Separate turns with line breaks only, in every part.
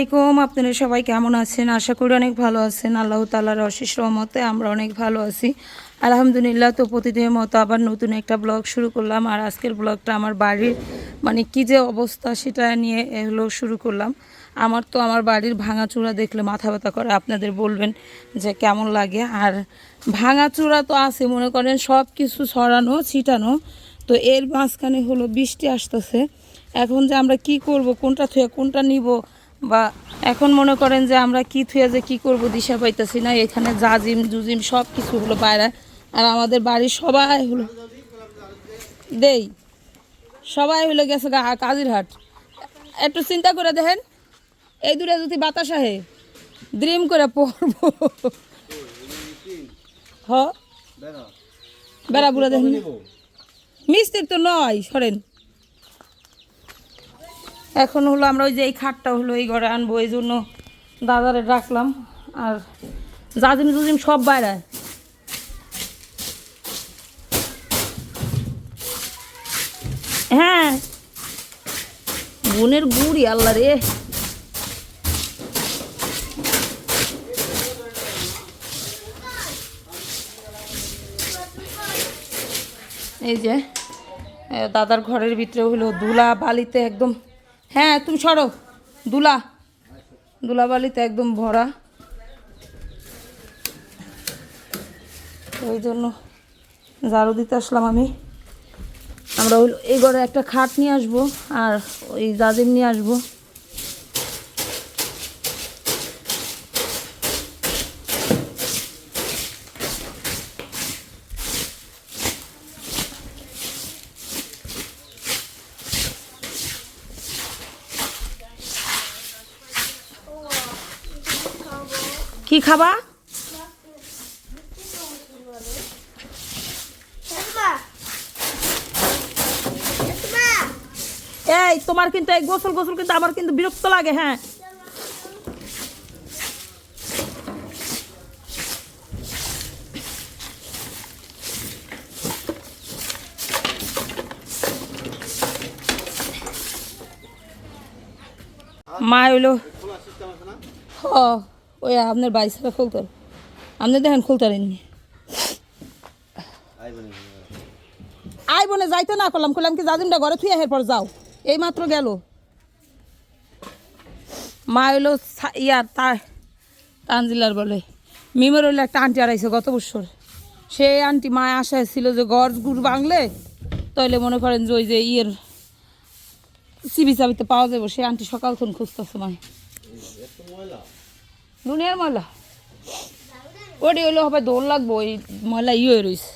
আলাইকুম, আপনারা সবাই কেমন আছেন? আশা করি অনেক ভালো আছেন। আল্লাহ তালার অশেষ রহমতে আমরা অনেক ভালো আছি। আলহামদুলিল্লাহ, তো প্রতিদিনের মতো আবার নতুন একটা ব্লগ শুরু করলাম। আর আজকের ব্লগটা আমার বাড়ির মানে কি যে অবস্থা সেটা নিয়ে হলো শুরু করলাম। আমার তো আমার বাড়ির ভাঙাচূড়া দেখলে মাথা ব্যথা করে। আপনাদের বলবেন যে কেমন লাগে? আর ভাঙাচূড়া তো আছে, মনে করেন সব কিছু ছড়ানো, ছিটানো। তো এর মাঝখানে হলো বৃষ্টি আসতেছে। এখন যে আমরা কি করব, কোনটা থুয়ে কোনটা নিব বা এখন মনে করেন যে আমরা কি থুয়ে যে কি করব দিশা পাইতেছি না, এখানে জাজিম, জুজিম সব কিছু হলো বাইরে। আর আমাদের বাড়ির সবাই হলো দেই, সবাই হলো গেছে কাজিরহাট। একটু চিন্তা করে দেখেন, এই দূরে যদি বাতাস আহে ড্রিম করে পড়ব। হ? বেড়া বুড়া দেখেন। মিস্ত্রি তো নয়, সরেন। এখন হলো আমরা ওই যে এই খাটটা হলো এই ঘরে আনব, এই জন্য দাদারে রাখলাম আর জাজিম জুজিম সব বাইরে। হ্যাঁ। বোনের গুড়ি, আল্লাহ রে। এই যে দাদার ঘরের ভিতরে হলো দুলা বালিতে একদম হ্যাঁ তুমি সরো। দুলা। দুলা বালিতে একদম ভরা। ওই জন্য ঝাড়ু দিতে আসলাম আমি। আমরা ওই এই ঘরে একটা খাট নিয়ে আসব আর ওই জাজিম নিয়ে আসব। খাবা? এই, তোমার কিন্তু এই গোসল গোসল কিন্তু আমার কিন্তু বিরক্ত লাগে হ্যাঁ। মা হইল ও। ওই আপনার বাইশ হাজার খুলতেন আপনি দেখেন খুলতারেননি আই বনে যাইতে না করলাম করলাম কি জাজিমটা ঘরে থুয়ে এরপর যাও। এই মাত্র গেল। মা হইল ইয়ার তার তানজিলার বলে মিমের হইল একটা আন্টি আড়াইছে গত বছর। সেই আন্টি মা আশায় ছিল যে গড় গুড় বাংলে তাইলে মনে করেন যে ওই যে ইয়ের সিবি চাবিতে পাওয়া যাব সেই আন্টি সকালক্ষণ খুঁজতেছে মায়। দুনিয়ার ময়লা ওটি হইল হবে দৌড় লাগবো ওই ময়লা ইয়ে হয়ে রয়েছে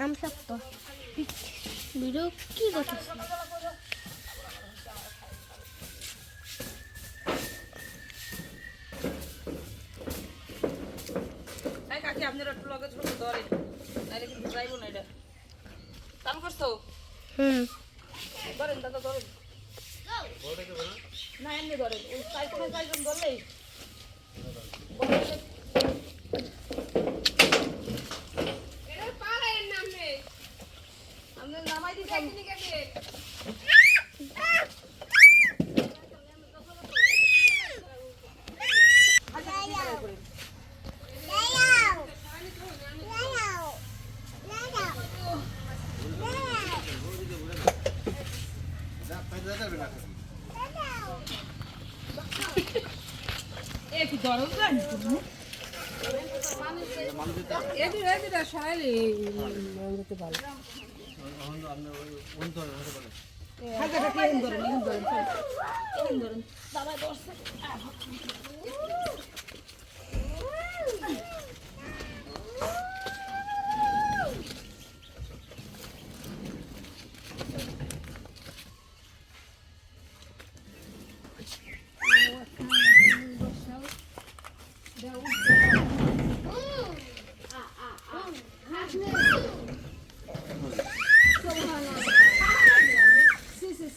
আম
আপনারা একটু লগে ছোট নাইলে কিন্তু যাইবো না এটা। কাম করছ?
হুম।
ধরেন দাদা ধরেন। না এমনি ধরেন। ওই চারজন চারজন ধরলেই। নামাই দিচ্ছি এ কি দরজ জানি তুমি এদিকে এদিকে সরাইলে মঙ্গতে ভালো। ধরেন ধরেন ধরেন দাদা ধরছে
সারাক্ষণ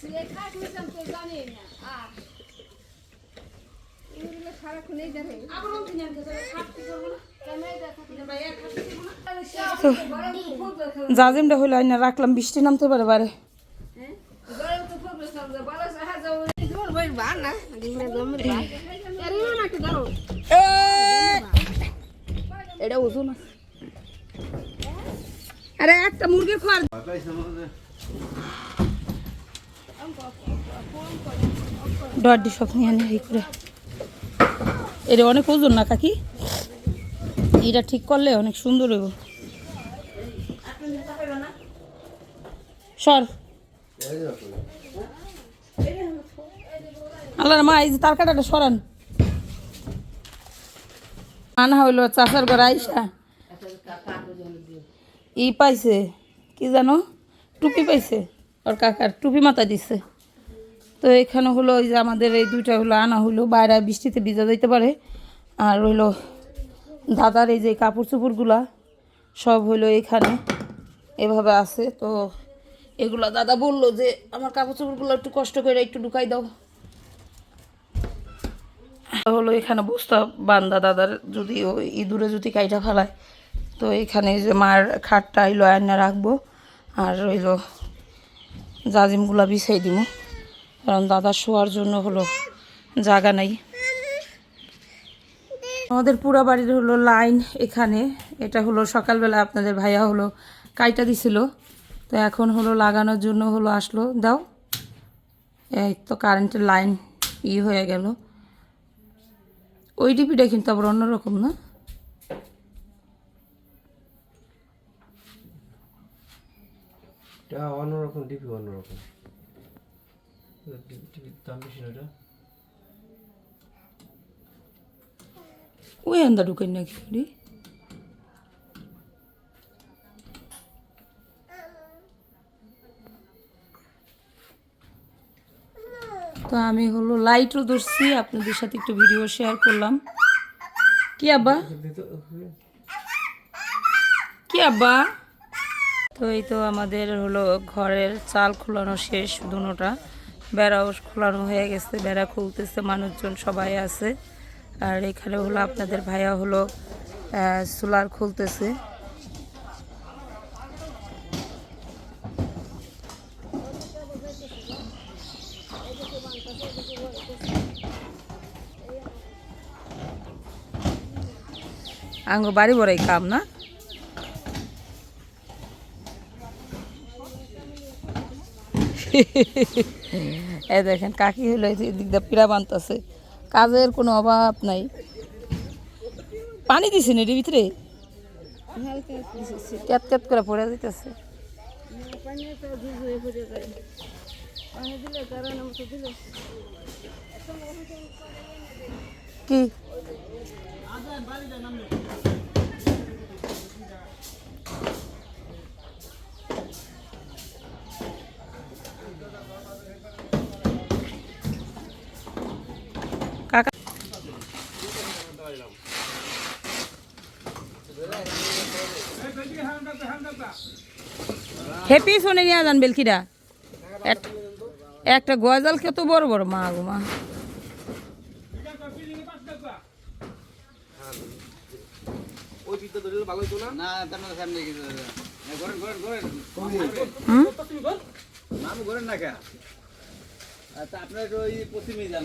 এই দেখে
আবার দিন খাট কি করব না তো জাজিমটা হইল আইনা রাখলাম বৃষ্টি নামতে পারে বারে। এটা ওজন আরে একটা মুরগির খোয়ার ডডি সব নিয়ে করে। এটা অনেক ওজন না, কাকি? এটা ঠিক করলে অনেক সুন্দর হইব। সর। আল্লাহ মা, এই যে তার কাটাটা সরান। আনা হইল চাষার ঘর আইসা। ই পাইছে, কি জানো? টুপি পাইছে। ওর কাকার টুপি মাথা দিছে। তো এখানে হলো ওই যে আমাদের এই দুইটা হলো আনা হলো, বাইরে বৃষ্টিতে ভিজা যাইতে পারে। আর হইল দাদার এই যে কাপড় চোপড়গুলা সব হইল এখানে, এভাবে আছে। তো এগুলা দাদা বলল যে, আমার কাপড় চোপড়গুলো একটু কষ্ট করে একটু ঢুকাই দাও। হলো এখানে বস্তা বান্দা দাদার যদি ওই ইঁদুরে যদি কাইটা ফেলায়, তো এখানে যে মার খাটটা এলো আয়না রাখব। আর রইল জাজিমগুলা বিছাই দিব কারণ দাদা শোয়ার জন্য হলো জায়গা নাই। আমাদের পুরা বাড়ির হলো লাইন এখানে। এটা হলো সকালবেলা আপনাদের ভাইয়া হলো কাইটা দিছিল। তো এখন হলো লাগানোর জন্য হলো আসলো। দাও। এই তো কারেন্টের লাইন ই হয়ে গেল। ওই ডিপিটা কিন্তু আবার অন্যরকম না?
অন্যরকম, ডিপি অন্যরকম। দাম বেশি না এটা
নাকি তো আমি হলো লাইটও ধরছি, আপনাদের সাথে একটু ভিডিও শেয়ার করলাম। কি আব্বা? কি আব্বা? তো এই তো আমাদের হলো ঘরের চাল খোলানো শেষ দুনোটা। বেড়াও খোলানো হয়ে গেছে, বেড়া খুলতেছে, মানুষজন সবাই আছে। আর এখানে হলো আপনাদের ভাইয়া হলো সোলার খুলতেছে। আঙ্গ বাড়ি বড়াই কাম, না? এ দেখেন, কাকি হলো এদিক দিয়ে পিড়া বানতেছে। কাজের কোনো অভাব নাই। পানি দিছেন এর ভিতরে? ক্যাত ক্যাত করে পড়ে যেতেছে কি? হ্যাপি শোনে নিয়ে যান বেলকিরা এক- একটা গজাল খেত বড় বড় মা গো মা।
আচ্ছা আপনার তো ওই পশ্চিমে যান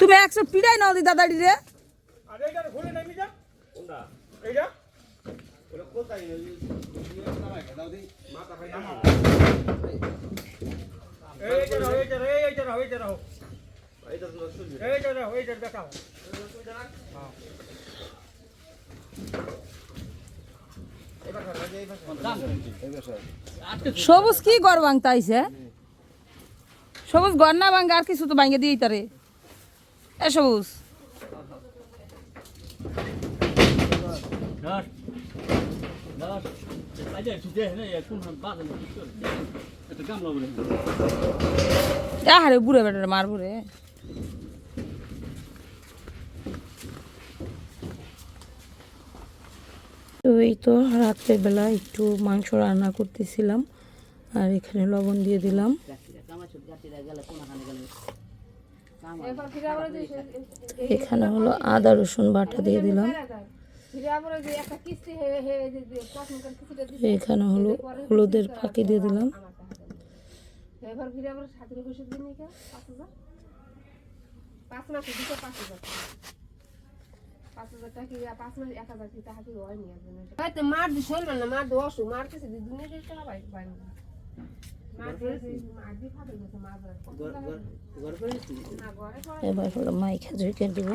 তুমি
একশো পিড়াই নাও দি দাদাড়ি রে। সবুজ কি গড় ভাঙতে আইছে সবুজ গড় না ভাঙে আর কিছু তো ভাঙে দিই তারে। এ সবুজ। আরে বুড়ে বেটারে মারবো রে। তো এই তো রাত্রের বেলা একটু মাংস রান্না করতেছিলাম, আর এখানে লবণ দিয়ে দিলাম। এখানে হলো আদা রসুন বাটা দিয়ে দিলাম। এখানে হলো হলুদের ফাঁকি দিয়ে দিলাম।
মার দি শোন না মার দি অসুখ মার কাছে দি দুনিয়া
এবার হলো মাইখা ঝুঁকে দিব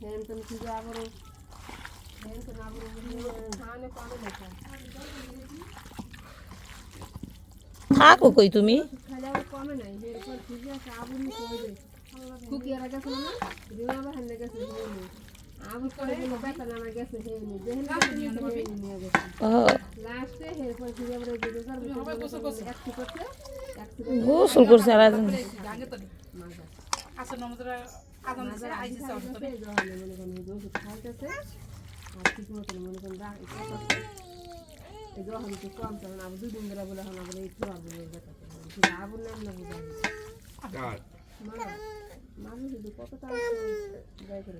দেন দেন
থাকো কই তুমি?
দে কুকিয়ারা গেছিল না? রিমা আবার হান্নে গেছে
গোসল করছে? আর
করে।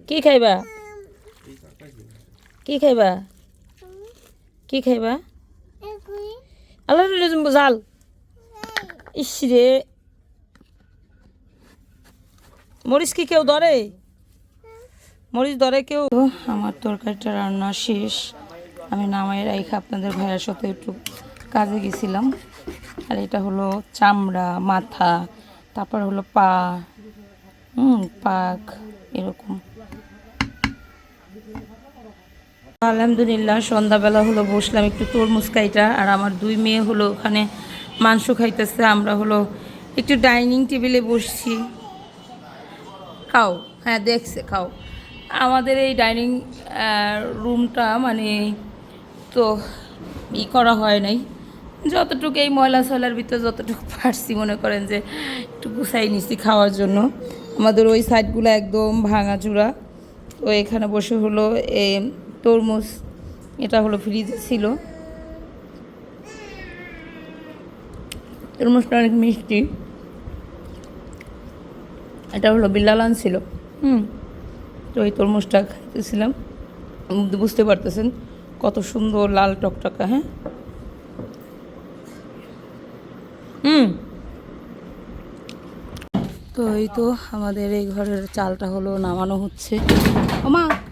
কি খাইবা?
কি
খাইবা? কি খাইবা? আল্লাহ জাল। ইস রে। মরিচ কি কেউ ধরে? মরিচ ধরে কেউ? আমার তরকারিটা রান্না শেষ। আমি নামাই রাইখা আপনাদের ভাইয়ের সাথে একটু কাজে গেছিলাম। আর এটা হলো চামড়া, মাথা, তারপর হলো পা। হুম, পাক, এরকম। আলহামদুলিল্লাহ, সন্ধ্যাবেলা হলো বসলাম একটু তরমুজ খাইটা, আর আমার দুই মেয়ে হলো ওখানে মাংস খাইতেছে, আমরা হলো একটু ডাইনিং টেবিলে বসছি। খাও হ্যাঁ দেখছে, খাও। আমাদের এই ডাইনিং রুমটা মানে তো ই করা হয় নাই। যতটুকু এই ময়লা সয়লার ভিতরে যতটুকু পারছি, মনে করেন যে একটু গুছাই নিছি খাওয়ার জন্য। আমাদের ওই সাইডগুলো একদম ভাঙাচুরা তো এখানে বসে হলো এ তরমুজ এটা হলো ফ্রিজে ছিল। তরমুজটা অনেক মিষ্টি। এটা হলো বিল্লাল ছিল। হুম। তো এই তরমুজটা খাইতেছিলাম। বুঝতে পারতেছেন কত সুন্দর লাল টকটকা হ্যাঁ? হুম। তো এই তো আমাদের এই ঘরের চালটা হলো নামানো হচ্ছে। ওমা!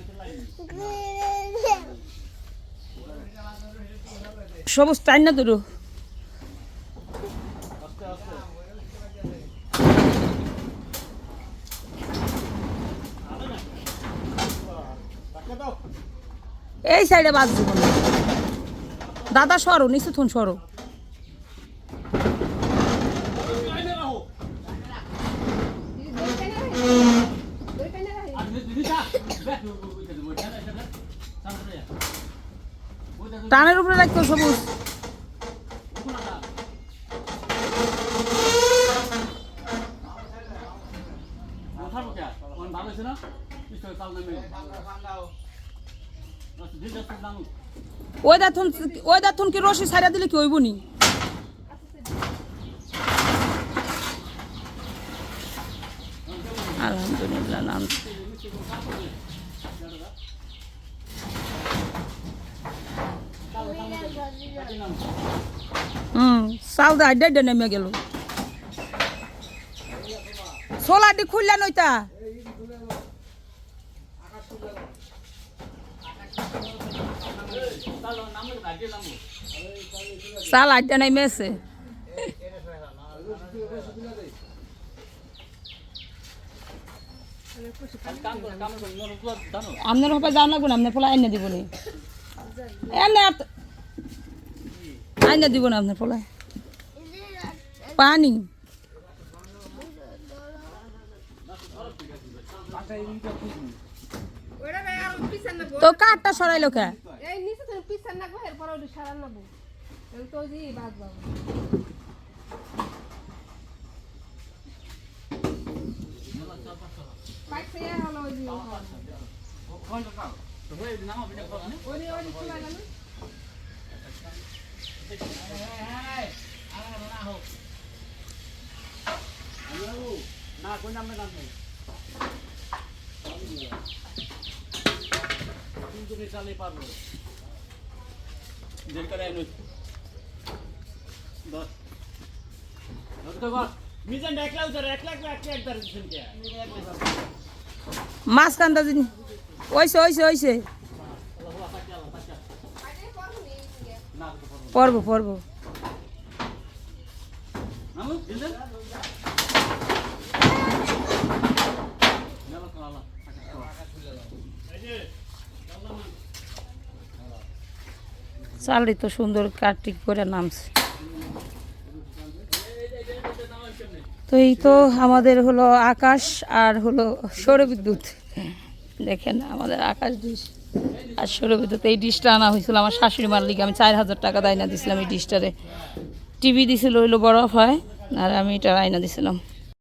সবুজ টাইম না দুরু এই সাইডে দিব। দাদা সরো নিচে থুন সরো। টানের উপরে রাখতো সবুজ। কি রশি দিলে কি নি? আলহামদুলিল্লাহ নাম হুম সাউদা আড্ডা নেমে গেল। সোলাটি খুললা নইতা? চাল আড্ডা নেমেছে আপনার হবে যাও না আপনার ফলা এনে দিব নি এনে আইনা দিব না আপনার পোলায়। পানি। তো কাঠটা সরাইলো কে?
এই নিচে তুমি পিছন না ওই ওই ওই খোলা গেল।
না কোন নামে নাম নেই কিন্তু চালে পারব দেড় করে আইন দশ
মাছ কান্দা দিন ওইসে ওইসে ওইসে। পর্ব পর্ব। চালটি তো সুন্দর কাটিং করে নামছে। তো এই তো আমাদের হলো আকাশ আর হলো সৌরবিদ্যুৎ। দেখেন আমাদের আকাশ ডিশ আর সৌরবিদ্যুৎ এই ডিশটা আনা হয়েছিল আমার শাশুড়ি মার লিগে। আমি চার হাজার টাকা দায়না দিছিলাম এই ডিশটারে। টিভি দিছিল, হইল বরফ হয়, আর আমি এটা আয়না দিছিলাম।